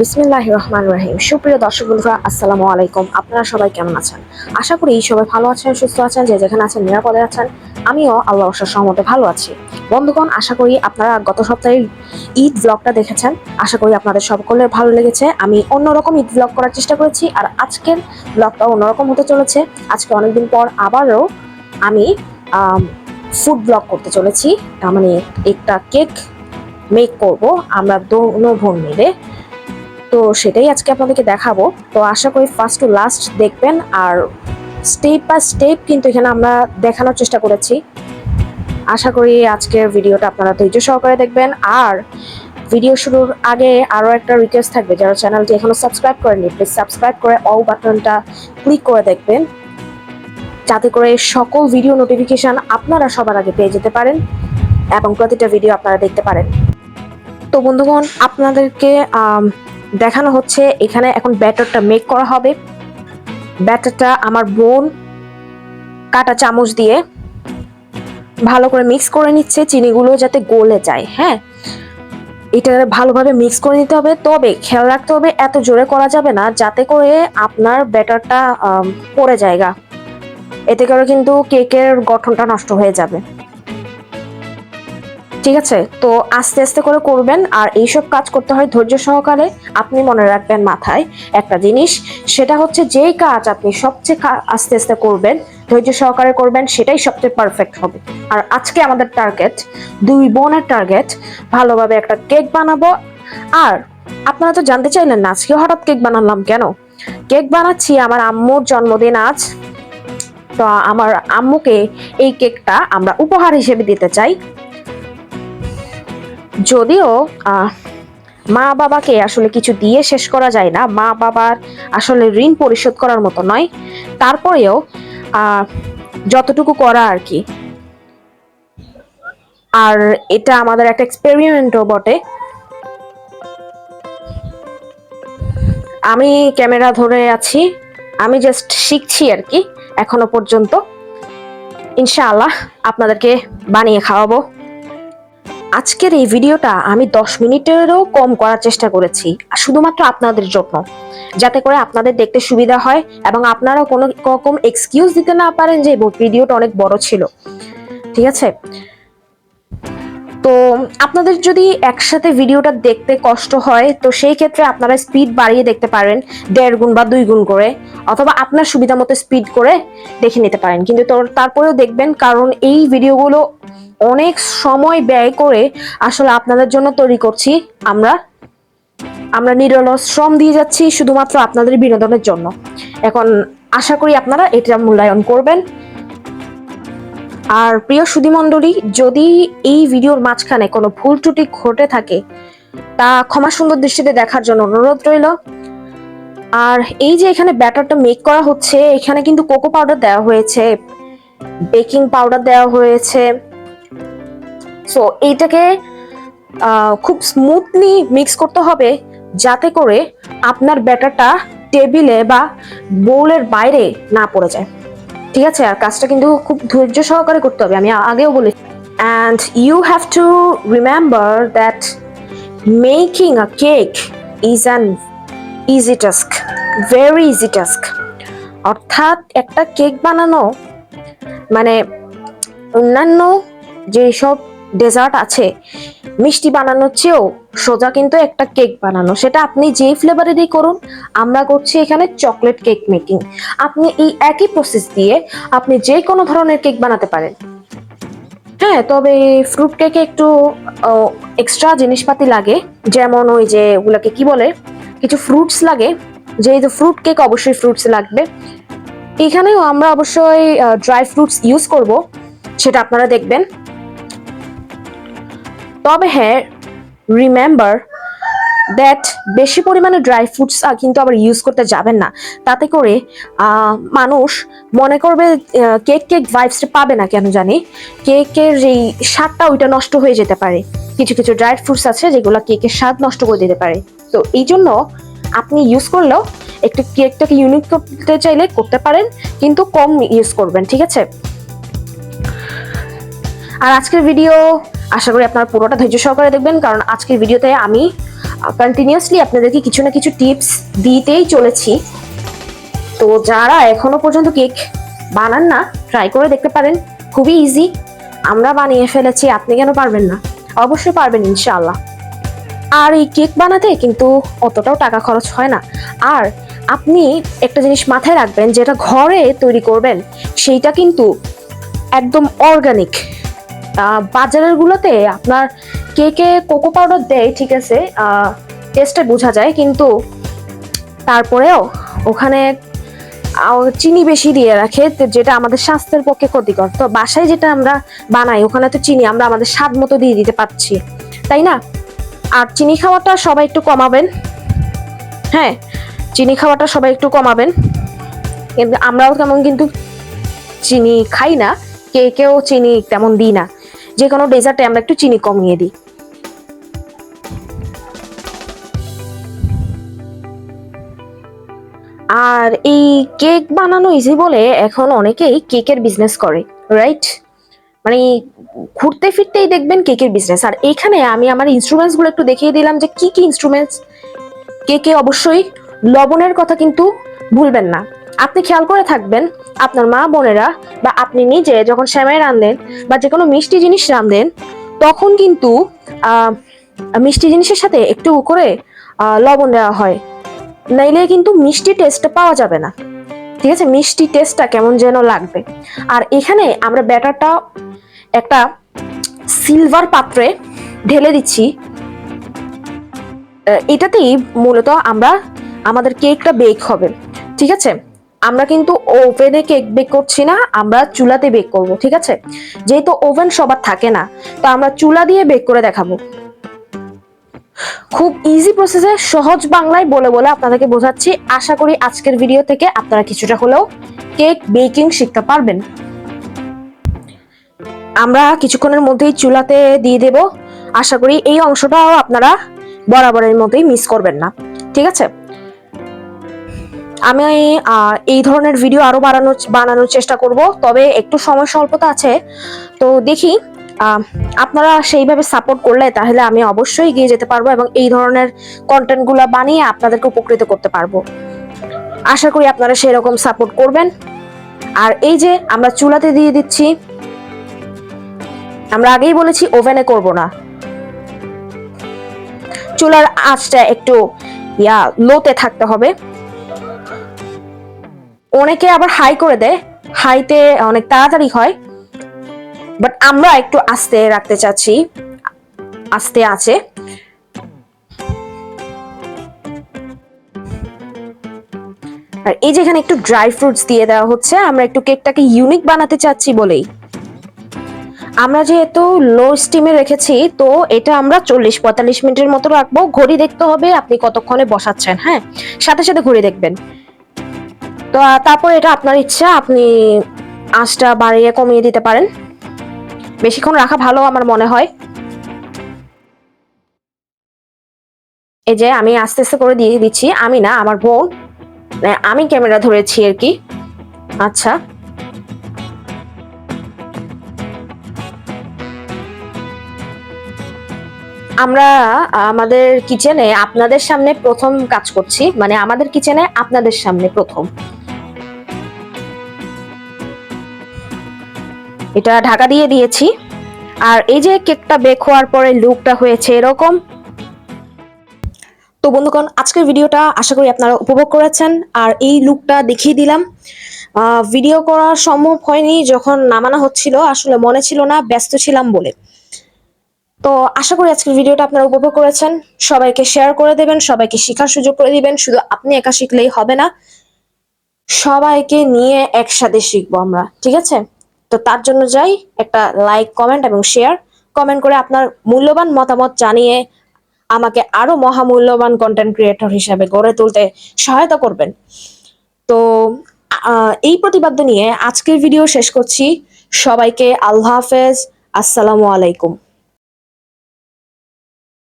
বিসমিল্লাহ রহমান রহিম। সুপ্রিয় দর্শক বন্ধুরা, আসসালামু আলাইকুম। আপনারা সবাই কেমন আছেন? আশা করি সবাই ভালো আছেন, সুস্থ আছেন, যে যেখানে আছেন নিরাপদে আছেন। আমিও আল্লাহ অবশ্য সহমতে ভালো আছি। বন্ধুগণ, আশা করি আপনারা গত সপ্তাহের ঈদ ব্লগটা দেখেছেন। আশা করি আপনাদের সকলের ভালো লেগেছে। আমি অন্যরকম ঈদ ব্লগ করার চেষ্টা করেছি আর আজকের ব্লগটা অন্যরকম হতে চলেছে। আজকে অনেকদিন পর আবারও আমি ফুড ব্লগ করতে চলেছি। তার মানে একটা কেক মেক করব। আমরা দোনো বোন মিলে তো সেটাই আজকে আপনাদেরকে দেখাবো। তো আশা করি ফার্স্ট টু লাস্ট দেখবেন আর স্টেপ বাই স্টেপ কিন্তু এখানে আমরা দেখানোর চেষ্টা করেছি। আশা করি আজকের ভিডিওটা আপনারা ধৈর্য সহকারে দেখবেন। আর ভিডিও শুরুর আগে আরও একটা রিকোয়েস্ট থাকবে, যারা চ্যানেলটি এখনও সাবস্ক্রাইব করেনি প্লিজ সাবস্ক্রাইব করে অল বাটনটা ক্লিক করে দেখবেন। যাতে করে সকল ভিডিও নোটিফিকেশন আপনারা সবার আগে পেয়ে যেতে পারেন এবং প্রতিটা ভিডিও আপনারা দেখতে পারেন। তো বন্ধুগণ, আপনাদেরকে দেখানো হচ্ছে, এখানে এখন ব্যাটারটা মেক করা হবে। ব্যাটারটা আমার বোন কাটা চামচ দিয়ে ভালো করে মিক্স করে নিচ্ছে, চিনিগুলো যাতে গলে যায় হ্যাঁ? এটা ভালোভাবে মিক্স করে নিতে হবে। তবে খেয়াল রাখতে হবে, এত জোরে করা যাবে না, যাতে করে আপনার ব্যাটারটা পড়ে যায়গা এতে করে কিন্তু কেকের গঠনটা নষ্ট হয়ে যাবে। ঠিক আছে? তো আস্তে আস্তে করে করবেন আর এইসব কাজ করতে হয় ধৈর্য সহকারে। আপনি মনে রাখবেন মাথায় একটা জিনিস, সেটা হচ্ছে যেই কাজ আপনি সবচেয়ে আস্তে আস্তে করবেন, ধৈর্য সহকারে করবেন, সেটাই সবচেয়ে পারফেক্ট হবে। আর আজকে আমাদের টার্গেট দুই বোনের টার্গেট ভালোভাবে একটা কেক বানাবো। আর আপনারা তো জানতে চাইলেন না, আজকে হঠাৎ কেক বানালাম কেন? কেক বানাচ্ছি, আমার আম্মুর জন্মদিন আজ। তো আমার আম্মুকে এই কেকটা আমরা উপহার হিসেবে দিতে চাই। যদিও মা বাবাকে আসলে কিছু দিয়ে শেষ করা যায় না। মা বাবার আসলে ঋণ পরিশোধ করার মতো নয়। তারপরেও যতটুকু করা আর কি। আর এটা আমাদের একটা এক্সপেরিমেন্টও বটে। আমি ক্যামেরা ধরে আছি। আমি জাস্ট শিখছি আর কি, এখনও পর্যন্ত। ইনশাআল্লাহ আপনাদেরকে বানিয়ে খাওয়াবো। আজকের এই ভিডিওটা আমি দশ মিনিটেরও কম করার চেষ্টা করেছি শুধুমাত্র আপনাদের জন্য। যাতে করে আপনাদের দেখতে সুবিধা হয় এবং আপনারা কোনো রকম এক্সকিউজ দিতে না পারেন যে ভিডিওটা অনেক বড় ছিল। ঠিক আছে? তো আপনাদের যদি একসাথে ভিডিওটা দেখতে কষ্ট হয়, তো সেই ক্ষেত্রে আপনারা স্পিড বাড়িয়ে দেখতে পারেন, দেড় গুণ বা দুই গুণ করে, অথবা আপনার সুবিধা মতো স্পিড করে দেখে নিতে পারেন। কিন্তু তারপরেও দেখবেন কারণ এই ভিডিওগুলো অনেক সময় ব্যয় করে আসলে আপনাদের জন্য তৈরি করছি আমরা। আমরা নিরলস শ্রম দিয়ে যাচ্ছি শুধুমাত্র আপনাদের বিনোদনের জন্য। এখন আশা করি আপনারা এটা মূল্যায়ন করবেন। আর প্রিয় সুধীমণ্ডলী যদি এই ভিডিওর মাঝখানে কোনো ভুল ত্রুটি ঘটে থাকে, তা ক্ষমা সুন্দর দৃষ্টিতে দেখার জন্য অনুরোধ রইল। আর এই যে এখানে ব্যাটারটা মেক করা হচ্ছে, এখানে কিন্তু কোকো পাউডার দেওয়া হয়েছে, বেকিং পাউডার দেওয়া হয়েছে। সো এইটাকে খুব স্মুথলি মিক্স করতে হবে, যাতে করে আপনার ব্যাটারটা টেবিলে বা বোলের বাইরে না পড়ে যায়। ঠিক আছে, আর কাজটা কিন্তু খুব ধৈর্য সহকারে করতে হবে, আমি আগেও বলেছি। And you have to remember that making a cake is an easy task very easy task অর্থাৎ একটা কেক বানানো মানে অন্যান্য যেসব ডেজার্ট আছে, মিষ্টি বানানোর চেয়েও সোজা কিন্তু একটা কেক বানানো। সেটা আপনি যেই ফ্লেভারেরই করুন, আমরা করছি এখানে চকলেট কেক মেকিং। আপনি এই একই প্রসেস দিয়ে আপনি যে কোনো ধরনের কেক বানাতে পারেন। হ্যাঁ তবে ফ্রুট কেকে একটু এক্সট্রা জিনিসপাতি লাগে। যেমন ওই যে ওগুলোকে কি বলে? কিছু ফ্রুটস লাগে। যেহেতু ফ্রুট কেক অবশ্যই ফ্রুটস লাগবে। এখানেও আমরা অবশ্যই ড্রাই ফ্রুটস ইউজ করব। সেটা আপনারা দেখবেন। তবে হ্যাঁ রিমেম্বার দ্যাট বেশি পরিমাণে ড্রাই ফ্রুটস কিন্তু আবার ইউজ করতে যাবেন না। তাতে করে মানুষ মনে করবে কেক কেক ভাইবসটা পাবে না কেন জানি? কেকের যেই স্বাদটা ওইটা নষ্ট হয়ে যেতে পারে। কিছু কিছু ড্রাই ফ্রুটস আছে যেগুলো কেকের স্বাদ নষ্ট করে দিতে পারে। তো এই জন্য আপনি ইউজ করলেও একটু কেকটাকে ইউনিক করতে চাইলে করতে পারেন, কিন্তু কম ইউজ করবেন, ঠিক আছে? আর আজকের ভিডিও আশা করি আপনারা পুরোটা ধৈর্য সহকারে দেখবেন, কারণ আজকের ভিডিওতে আমি কন্টিনিউয়াসলি আপনাদেরকে কিছু না কিছু টিপস দিতেই চলেছি। তো যারা এখনও পর্যন্ত কেক বানান না ট্রাই করে দেখতে পারেন, খুবই ইজি আমরা বানিয়ে ফেলেছি, আপনি কেন পারবেন না? অবশ্যই পারবেন, ইনশাআল্লাহ। আর এই কেক বানাতে কিন্তু অতটাও টাকা খরচ হয় না। আর আপনি একটা জিনিস মাথায় রাখবেন, যেটা ঘরে তৈরি করবেন, সেইটা কিন্তু একদম অর্গানিক বাজারের গুলোতে আপনার কেকে কোকো পাউডার দেয়, ঠিক আছে টেস্টে বোঝা যায়, কিন্তু তারপরেও ওখানে চিনি বেশি দিয়ে রাখে যেটা আমাদের স্বাস্থ্যের পক্ষে ক্ষতিকর। তো বাসায় যেটা আমরা বানাই, ওখানে তো চিনি আমরা আমাদের স্বাদ মতো দিয়ে দিতে পারছি। তাই না? আর চিনি খাওয়াটা সবাই একটু কমাবেন। হ্যাঁ চিনি খাওয়াটা সবাই একটু কমাবেন। কিন্তু আমরাও তেমন কিন্তু চিনি খাই না, কে কেউ চিনি তেমন দিই না। যে কোনো ডেজার্টে আমরা একটু চিনি কমিয়ে দিই। আর এই কেক বানানো ইজি বলে এখন অনেকেই কেকের বিজনেস করে রাইট মানে ঘুরতে ফিরতেই দেখবেন কেকের বিজনেস আর এখানে আমি আমার ইনস্ট্রুমেন্টসগুলো একটু দেখিয়ে দিলাম যে কি কি ইনস্ট্রুমেন্টস কেকে অবশ্যই লবণের কথা কিন্তু ভুলবেন না। আপনি খেয়াল করে থাকবেন, আপনার মা বোনেরা বা আপনি নিজে যখন শ্যামাই রান্ধেন বা যে কোনো মিষ্টি জিনিস রান্ধেন তখন কিন্তু মিষ্টি জিনিসের সাথে একটু করে লবণ দেওয়া হয়। নাইলে কিন্তু মিষ্টি টেস্টটা পাওয়া যাবে না। ঠিক আছে? মিষ্টি টেস্টটা কেমন যেন লাগবে। আর এখানে আমরা ব্যাটারটা একটা সিলভার পাত্রে ঢেলে দিচ্ছি। এটাতেই মূলত আমরা, আমাদের কেকটা বেক হবে। ঠিক আছে? আমরা কিন্তু ওভেনে কেক বেক করছি না, আমরা চুলাতে বেক করব, ঠিক আছে? যেহেতু ওভেন সবার থাকে না, তো আমরা চুলা দিয়ে বেক করে দেখাবো। খুব ইজি প্রসেসে সহজ বাংলায় বলে বলে আপনাদেরকে বোঝাচ্ছি। আশা করি আজকের ভিডিও থেকে আপনারা কিছুটা হলেও কেক বেকিং শিখতে পারবেন। আমরা কিছুক্ষণের মধ্যেই চুলাতে দিয়ে দেব। আশা করি এই অংশটাও আপনারা বরাবরের মতোই মিস করবেন না, ঠিক আছে? আমি এই ধরনের ভিডিও আরও বাড়ানোর বানানোর চেষ্টা করব। তবে একটু সময় স্বল্পতা আছে। তো দেখি আপনারা সেইভাবে সাপোর্ট করলে তাহলে আমি অবশ্যই এগিয়ে যেতে পারব এবং এই ধরনের কন্টেন্টগুলো বানিয়ে আপনাদেরকে উপকৃত করতে পারব। আশা করি আপনারা সেরকম সাপোর্ট করবেন। আর এই যে আমরা চুলাতে দিয়ে দিচ্ছি, আমরা আগেই বলেছি ওভেনে করব না। চুলার আঁচটা একটু, ইয়া লোতে থাকতে হবে। অনেকে আবার হাই করে দেয়। হাইতে অনেক তাড়াতাড়ি হয়। বাট আমরা একটু আস্তে রাখতে চাচ্ছি। আস্তে আছে। আর এই যেখানে একটু ড্রাই ফ্রুটস দিয়ে দেওয়া হচ্ছে, আমরা একটু কেকটাকে ইউনিক বানাতে চাচ্ছি বলেই। আমরা যেহেতু লো স্টিমে রেখেছি, তো এটা আমরা চল্লিশ পঁয়তাল্লিশ মিনিটের মতো রাখব। ঘড়ি দেখতে হবে আপনি কতক্ষণে বসাচ্ছেন হ্যাঁ? সাথে সাথে ঘড়ি দেখবেন। তো তারপর এটা আপনার ইচ্ছা, আপনি আঁচটা বাড়িয়ে কমিয়ে দিতে পারেন। বেশিক্ষণ রাখা ভালো আমার মনে হয়। এই যে, আমি আস্তে আস্তে করে দিয়ে দিচ্ছি। আমি না, আমার বোন মানে আমি ক্যামেরা ধরেছি আর কি। আচ্ছা। আমরা, আমাদের কিচেনে আপনাদের সামনে প্রথম কাজ করছি। মানে আমাদের কিচেনে আপনাদের সামনে প্রথম। এটা ঢাকা দিয়ে দিয়েছি। আর এই যে কেকটা বেক হওয়ার পরে লুকটা হয়েছে এরকম। তো বন্ধুগণ, আজকের ভিডিওটা আশা করি আপনারা উপভোগ করেছেন। আর এই লুকটা দেখিয়ে দিলাম। ভিডিও করা সম্ভব হয়নি যখন নামানো হচ্ছিল। আসলে মনে ছিল না, ব্যস্ত ছিলাম বলে। তো আশা করি আজকের ভিডিওটা আপনারা উপভোগ করেছেন। সবাইকে শেয়ার করে দেবেন, সবাইকে শেখার সুযোগ করে দিবেন। শুধু আপনি একা শিখলেই হবে না। সবাইকে নিয়ে একসাথে শিখব আমরা, ঠিক আছে? তো তার জন্য যাই, একটা লাইক কমেন্ট এবং শেয়ার কমেন্ট করে আপনার মূল্যবান মতামত জানিয়ে আমাকে আরও মহামূল্যবান কন্টেন্ট ক্রিয়েটর হিসাবে গড়ে তুলতে সহায়তা করবেন। তো এই প্রতিবাদ্য নিয়ে আজকের ভিডিও শেষ করছি। সবাইকে আল্লাহ হাফেজ। আসসালামু আলাইকুম।